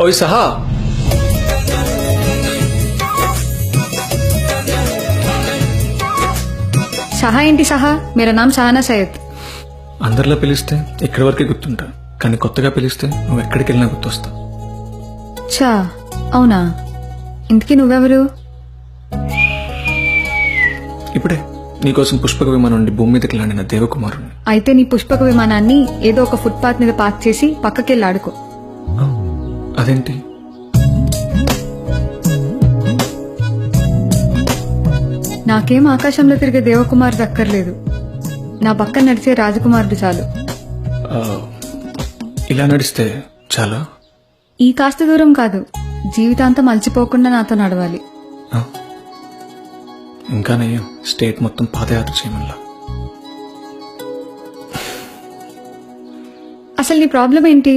ఓయ్ సహా సహా ఏంటి సహా మేరా నామ్ సహానా సయ్యద్ అందరిలో పిలిస్తే ఇక్కడి వరకే గుర్తుంటా. కానీ కొత్తగా పిలిస్తే నువ్వు ఎక్కడికి వెళ్ళినా గుర్తొస్తావు చా అవునా? ఇంతకీ నువ్వెవరు? ఇప్పుడే నీకోసం పుష్పక విమానం నుండి భూమి మీదకి లాండిన దేవకుమారుని అయితే నీ పుష్పక విమానాన్ని ఏదో ఒక ఫుట్పాత్ మీద పార్క్ చేసి పక్కకెళ్ళి ఆడుకో. ఆ, అదేంటి? నాకేం ఆకాశంలో తిరిగే దేవకుమార్ దక్కర్లేదు. నా పక్కన నడిచే రాజకుమారుడు చాలు. ఇలా నడిస్తే చాలా? ఈ కాస్త దూరం కాదు. జీవితాంతం అలసిపోకుండా నాతో నడవాలి. ఇంకా నయ్యం స్టేట్ మొత్తం పాదయాత్ర చేయమల్లా అసలు నీ ప్రాబ్లం ఏంటి?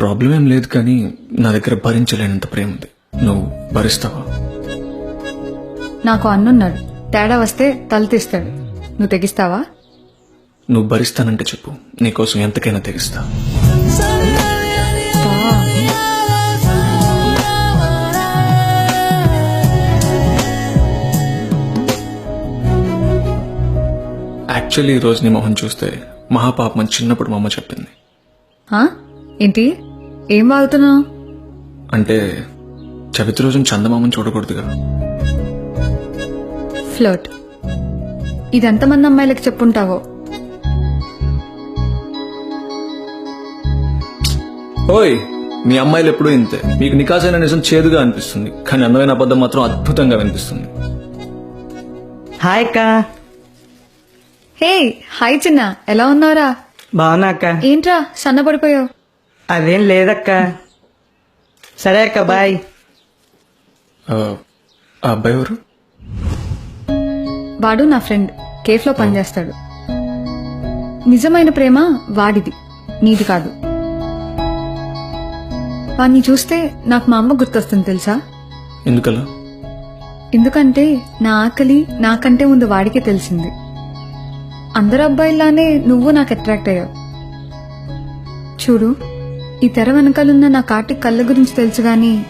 ప్రాబ్లం ఏం లేదు కానీ నా దగ్గర భరించలేనంత ప్రేమ ఉంది. నువ్వు భరిస్తావా? నాకు అన్నున్నాడు. తేడా వస్తే తల తీస్తాడు. నువ్వు తెగిస్తావా? నువ్వు భరిస్తానంటే చెప్పు. నీకోసం ఎంతకైనా తెగిస్తా. యాక్చువల్లీ ఈ రోజు నీ మొహం చూస్తే మహాపాపం చిన్నప్పుడు మా అమ్మ చెప్పింది? ఏంటి? ఏం వాగుతున్నావు అంటే చవితి రోజున చందమామని చూడకూడదుగా. ఫ్లోట్ ఇదెంతమంది అమ్మాయిలకి చెప్పుంటావో? ఓయ్ మీ అమ్మాయిలు ఎప్పుడూ ఇంతే. మీకు నికాసైన నిజం చేదుగా అనిపిస్తుంది. కానీ అందమైన అబద్ధం మాత్రం అద్భుతంగా వినిపిస్తుంది. హాయ్ అక్క. హే హాయ్ చిన్న. ఎలా ఉన్నావురా? బాగున్నా అక్క. ఏంట్రా సన్నపడిపోయావు అదేం లేదక్క. సరే అక్క బాయ్. ఆ, ఆ అబ్బాయి ఎవరు? వాడు నా ఫ్రెండ్. కేఫ్లో పనిచేస్తాడు. నిజమైన ప్రేమ వాడిది నీది కాదు. వాడిని చూస్తే నాకు మా అమ్మ గుర్తొస్తుంది తెలుసా? ఎందుకలా? ఎందుకంటే నా ఆకలి నాకంటే ముందు వాడికే తెలిసింది. అందరు అబ్బాయిలానే నువ్వు నాకు అట్రాక్ట్ అయ్యావు. చూడు ఈ తెర వెనకాలన్న నా కాటికి కళ్ళ గురించి తెలుసు గాని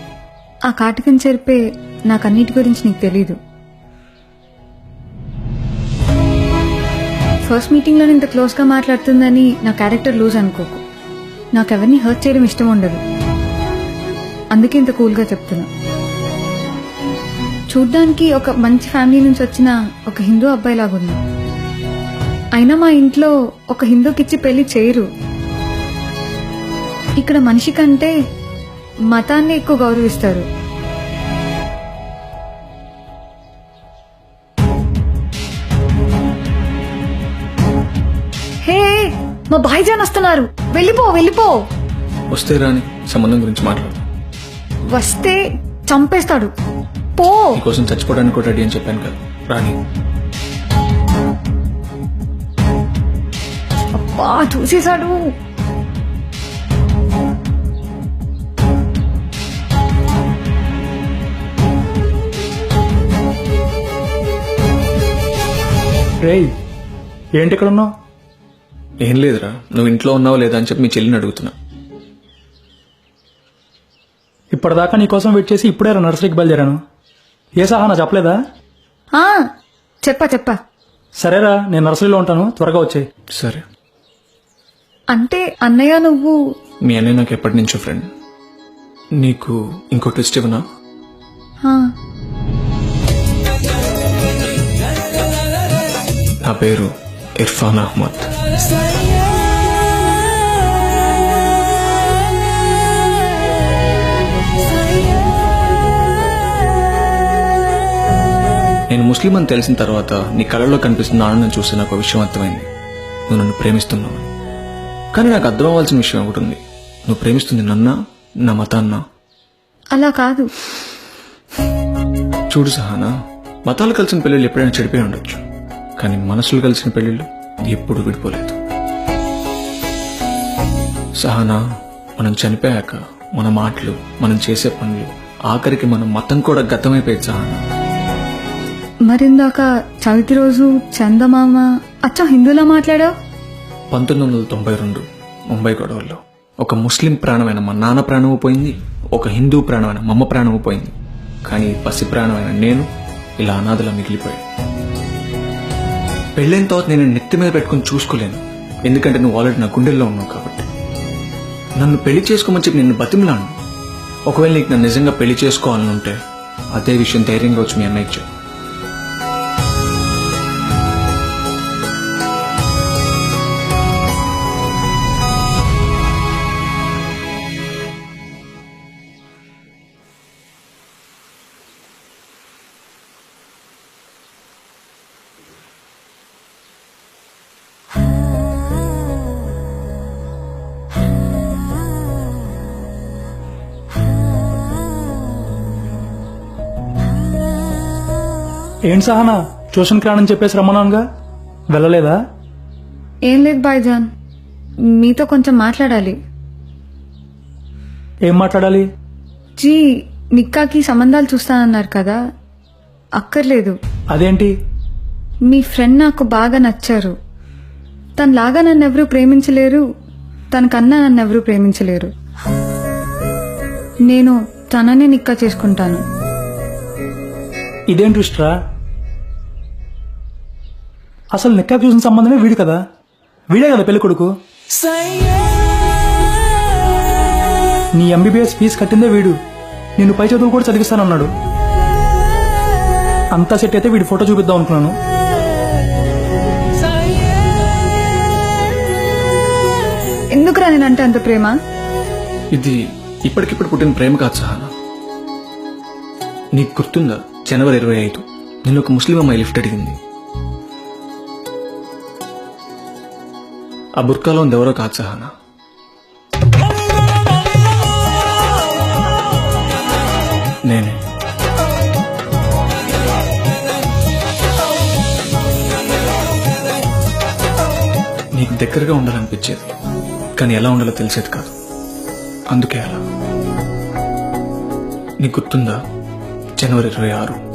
ఆ కాటికని చెరిపే నాకన్నిటి గురించి నీకు తెలీదు. ఫస్ట్ మీటింగ్లో ఇంత క్లోజ్గా మాట్లాడుతుందని నా క్యారెక్టర్ లూజ్ అనుకోకు. నాకెవరిని హర్ట్ చేయడం ఇష్టం ఉండదు. అందుకే ఇంత కూల్గా చెప్తున్నా. చూడ్డానికి ఒక మంచి ఫ్యామిలీ నుంచి వచ్చిన ఒక హిందూ అబ్బాయిలాగున్నా. అయినా మా ఇంట్లో ఒక హిందూకిచ్చి పెళ్ళి చేయరు. ఇక్కడ మనిషి కంటే మతాన్ని ఎక్కువ గౌరవిస్తారు. హే మా భాయిజాన్ వస్తున్నారు. వెళ్ళిపో వెళ్ళిపో. వస్తే రాని సంబంధం గురించి మాట్లాడు. వస్తే చంపేస్తాడు. పో. నీకోసం చచ్చిపోవడానికి కూడా రెడీ అని చెప్పాను కదా. రాని. అబ్బా చూసేశాడు. రేయ్ ఏంటి ఇక్కడ ఉన్నావు? ఏం లేదురా నువ్వు ఇంట్లో ఉన్నావా లేదా అని చెప్పి మీ చెల్లిని అడుగుతున్నా. ఇప్పటిదాకా నీకోసం వెయిట్ చేసి ఇప్పుడే రా నర్సరీకి బయలుదేరాను. ఏ సహా చెప్పలేదా? ఆ, చెప్పా చెప్పా. సరేరా నేను నర్సరీలో ఉంటాను త్వరగా వచ్చేయి. సరే. అంటే అన్నయ్య నువ్వు మీ అన్నయ్య నాకు ఎప్పటి నుంచో ఫ్రెండ్ నీకు ఇంకో ట్విస్ట్ ఇవ్వనా? ఆ, పేరు ఇర్ఫాన్ అహ్మద్. నేను ముస్లిం అని తెలిసిన తర్వాత నీ కళలో కనిపిస్తున్న ఆనందం చూసి నాకు విషయం అర్థమైంది. నువ్వు నన్ను ప్రేమిస్తున్నావు కానీ నాకు అర్థం అవ్వాల్సిన విషయం ఒకటి ఉంది. నువ్వు ప్రేమిస్తుంది నన్నా నా మతాన్నా. అలా కాదు. చూడు సహానా మతాలు కలిసిన పెళ్ళిళ్ళు ఎప్పుడైనా చెడిపోయి ఉండొచ్చు. కానీ మనసులు కలిసిన పెళ్ళిళ్ళు ఎప్పుడు విడిపోలేదు. సహానా మనం చనిపోయాక మన మాటలు మనం చేసే పనులు ఆఖరికి మన మతం కూడా గతమైపోయేది సహానా. మరిందాక చవితి రోజు చందమామ అచ్చా హిందూలా మాట్లాడావు? పంతొమ్మిది వందల తొంభై రెండు ముంబై గొడవల్లో ఒక ముస్లిం ప్రాణమైన మా నాన్న ప్రాణము పోయింది ఒక హిందూ ప్రాణమైన మా అమ్మ ప్రాణము పోయింది. కానీ పసి ప్రాణమైన నేను ఇలా అనాథలా మిగిలిపోయాను. పెళ్ళైన తర్వాత నేను నెత్తి మీద పెట్టుకుని చూసుకోలేను. ఎందుకంటే నువ్వు ఆల్రెడీ నా గుండెల్లో ఉన్నావు కాబట్టి. నన్ను పెళ్ళి చేసుకోమని చెప్పి నిన్ను బతిమలాను. ఒకవేళ నీకు నన్ను నిజంగా పెళ్ళి చేసుకోవాలని ఉంటే అదే విషయం ధైర్యంగా వచ్చి మీ అన్నయ్య చెప్పు. ఏంటి సహనా? ట్యూషన్కి రానని చెప్పేసి రమ్మన్నానుగా? వెళ్ళలేదా? ఏం లేదు బాయ్జాన్ మీతో కొంచెం మాట్లాడాలి. ఏం మాట్లాడాలి? జీ నిక్కాకి సంబంధాలు చూస్తానన్నారు కదా? అక్కర్లేదు. అదేంటి? మీ ఫ్రెండ్ నాకు బాగా నచ్చారు. తనలాగా నన్ను ఎవరూ ప్రేమించలేరు. తనకన్నా నన్ను ఎవరూ ప్రేమించలేరు. నేను తననే నిక్కా చేసుకుంటాను. ఇదేం ట్విస్ట్రా అసలు నిక్కా చూసిన సంబంధమే వీడు కదా? వీడే కదా పెళ్ళి కొడుకు? నీ ఎంబీబీఎస్ ఫీజు కట్టిందే వీడు. నిన్ను పై చదువులు కూడా చదివిస్తానన్నాడు. అంతా సెట్ అయితే వీడి ఫోటో చూపిద్దాం అనుకున్నాను. ఎందుకురా నేనంటే అంత ప్రేమ? ఇది ఇప్పటికిప్పుడు పుట్టిన ప్రేమ కాదు సహానా. నీకు గుర్తుందా? జనవరి ఇరవై ఐదు. నేను ఒక ముస్లిం అమ్మాయి లిఫ్ట్ అడిగింది. ఆ బుర్కాలో ఉంది ఎవరో కాదు సహానా. నేనే. నీకు దగ్గరగా ఉండాలనిపించేది కానీ ఎలా ఉండాలో తెలిసేది కాదు. అందుకే అలా. నీకు గుర్తుందా? జనవరి ఇరవై ఆరు.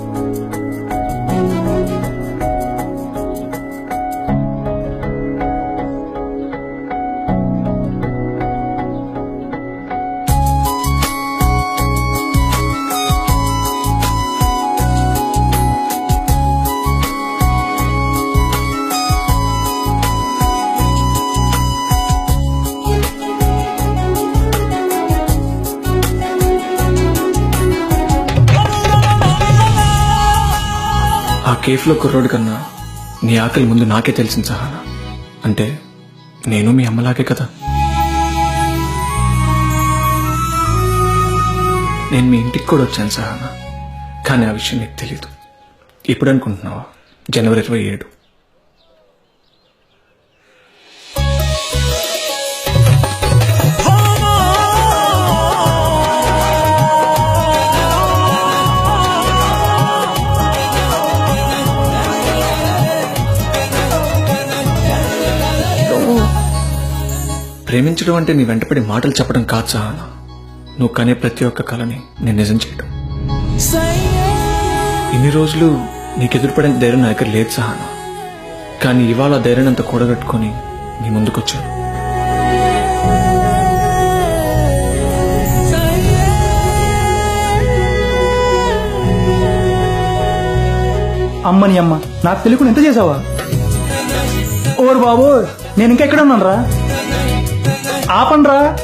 కేఫ్లో కుర్రోడు కన్నా నీ ఆకలి ముందు నాకే తెలిసింది సహానా. అంటే నేను మీ అమ్మలాగే కదా. నేను మీ ఇంటికి కూడా వచ్చాను సహానా. కానీ ఆ విషయం నీకు తెలీదు. ఇప్పుడు అనుకుంటున్నావా? జనవరి ఇరవై ఏడు. ప్రేమించడం అంటే నీ వెంటపడి మాటలు చెప్పడం కాదు సహానా నువ్వు కనే ప్రతి ఒక్క కళని నేను నిజం చేయడం ఇన్ని రోజులు నీకు ఎదురుపడే ధైర్యం నా దగ్గర లేదు సహానా కానీ ఇవాళ ధైర్యం అంత కూడగట్టుకొని నీ ముందుకొచ్చాను. అమ్మని అమ్మ నాకు తెలుగు ఎంత చేసావా? ఓరు బాబు నేను ఇంకా ఎక్కడ ఉన్నాను రా ఆపండ్రా.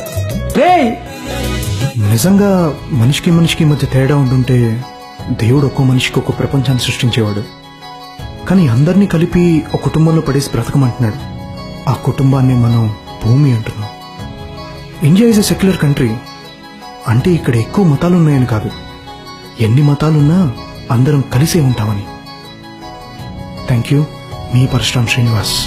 నిజంగా మనిషికి మనిషికి మధ్య తేడా ఉండుంటే దేవుడు ఒక్కో మనిషికి ఒక్కో ప్రపంచాన్ని సృష్టించేవాడు. కానీ అందరినీ కలిపి ఒక కుటుంబంలో పడేసి బ్రతకమంటున్నాడు. ఆ కుటుంబాన్ని మనం భూమి అంటున్నాం. India is a secular country. అంటే ఇక్కడ ఎక్కువ మతాలు ఉన్నాయని కాదు. ఎన్ని మతాలున్నా అందరం కలిసే ఉంటామని. Thank you. Me Parashuram Srinivas.